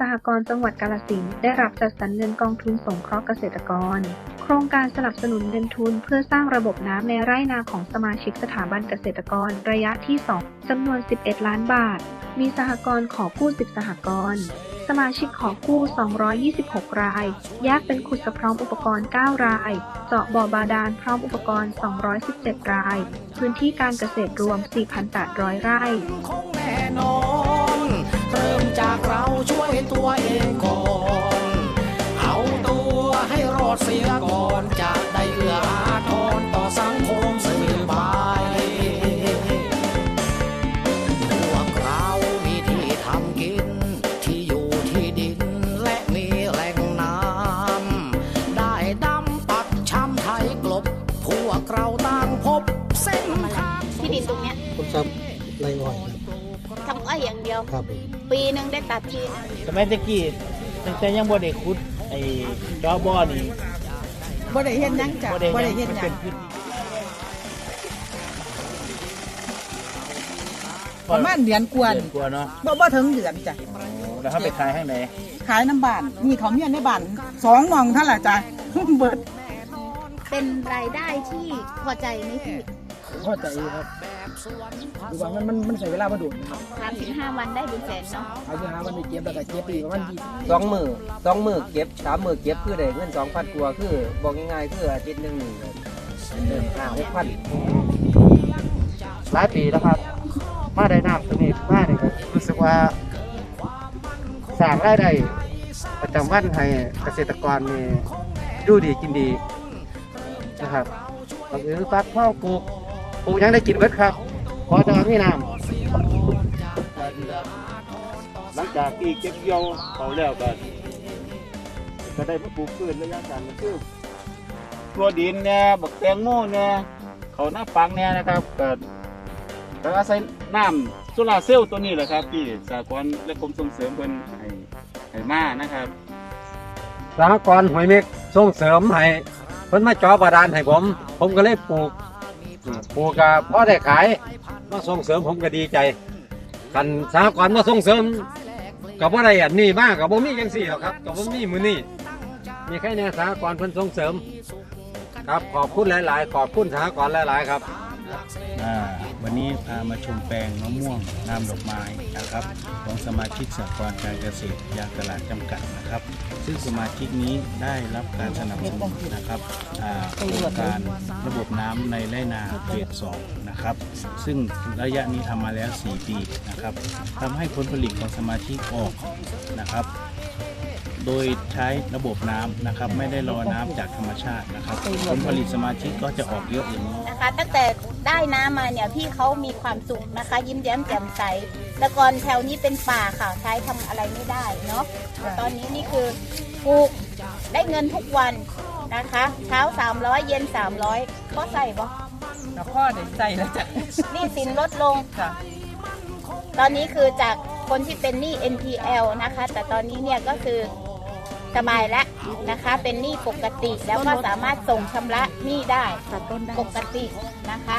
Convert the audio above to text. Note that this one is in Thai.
สหกรณ์จังหวัดกาฬสินได้รับจัดสรรเงินกองทุนสงเคราะห์เกษตรกร โครงการสนับสนุนเงินทุนเพื่อสร้างระบบน้ำในไร่นาของสมาชิกสถาบันเกษตรกรระยะที่ 2จำนวน 11 ล้านบาท มีสหกรณ์ขอกู้ 10 สหกรณ์สมาชิกขอกู้ 226 ราย แยกเป็นขุดสะพร้อมอุปกรณ์ 9 ราย เจาะบ่อบาดาลพร้อมอุปกรณ์ 217 ราย พื้นที่การเกษตรรวม 4,800 ไร่ พบเส้นทางที่ดินตรงเนี้ยผมทำไรอ้อยครับทำอ้อยอย่างเดียว ครับผมปีหนึ่งได้ตัดทีนึงสมัยตะกี้ตั้งแต่ยังบ่ได้ขุดไอ้จอบ่อนี่บ่ได้เฮ็ดหยังจ้ะบ่ได้บ่ได้ยังเฮ็ดมันหยัเป็งนพื้นที่ประมาณเดือนกวนเดือนกว่าเนาะบ่บ่ถึงเดือนจ้ะโอ้แล้วเขาไปขายให้ไหนขายน้ำบ้านมีเขาเมียในบ้านสองหมองเท่าไหร่จ้ะเบิด เป็นรายได้ที่พอใจไหมพี่เข้าใจครับดูว่ามันมันมันใช้เวลามาดูสามถึงห้าวันได้เป็นแสนเนาะเอาไปหามันไปเก็บแล้วก็เก็บอีกประมาณยี่สองมือสองมือเก็บสามมือเก็บคือได้เงินสองพันกว่าคือบอกง่ายๆคืออาทิตย์หนึ่งนี่เดินห้าหกพันหลายปีแล้วครับ มาได้น้ำตัวนี้มาได้ก็รู้สึกว่าสร้างรายได้ประจำวันให้เกษตรกรนี่ดูดีกินดี นะครับก็คือปักข้าวปลูกปลูกยังได้กินเบิดครับขอแต่ว่ามีน้ำหลังจากที่เก็บเกี่ยวเขาแล้วก็ก็ได้ปลูกพืชระยะสั้นคือตัวดินเนี่ยบักแตงโมเนี่ยเขาหน้าปังเนี่ยนะครับก็ก็อาศัยน้ำโซลาร์เซลล์ตัวนี้แหละครับที่สากลและกรมส่งเสริมเพิ่นให้ให้มานะครับสหกรณ์หอยเม็กส่งเสริมให้ พิ่นมาจอบาดาลให้ผม ผมก็เลยปลูกปลูกกับพอได้ขายมาส่งเสริมผมก็ดีใจกันสหกรณ์มาส่งเสริมกับว่าไรอะนี้มากกับบ่มีจังสี่หรอกครับกับบ่มีมือนี่มีแค่เนี่ยสหกรณ์เพิ่นส่งเสริม ครับขอบคุณหลาย ๆ ขอบคุณสหกรณ์หลาย ๆ ครับอ่า วันนี้พามาชมแปลงมะม่วงน้ำดอกไม้นะครับ ของสมาชิกสหกรณ์การเกษตรยางตลาดจำกัดนะครับ ซึ่งสมาชิกนี้ได้รับการสนับสนุนนะครับโครงการระบบน้ำในไร่นาเฟสสองนะครับ ซึ่งระยะนี้ทำมาแล้ว 4 ปีนะครับทำให้ผลผลิตของสมาชิกออกนะครับ โดยใช้ระบบน้ำนะครับ ไม่ได้รอน้ำจากธรรมชาตินะครับผลผลิตสมาชิกก็จะออกเยอะอย่างนี้ นะคะ ตั้งแต่ได้น้ำมาเนี่ยพี่เขามีความสุขนะคะ ยิ้มแย้มแจ่มใสแต่ก่อนแถวนี้เป็นป่าค่ะใช้ทำอะไรไม่ได้เนาะแต่ตอนนี้นี่คือปลูกได้เงินทุกวันนะคะเช้า 300 เย็น 300ก็ใส่บ่แล้วพ่อได้ใส่แล้วจ้ะหนี่สินลดลง จ้ะตอนนี้คือจากคนที่เป็นหนี้ NPL นะคะ แต่ตอนนี้เนี่ยก็คือ สบายแล้วนะคะ เป็นหนี้ปกติแล้วก็สามารถส่งชำระหนี้ได้ปกตินะคะ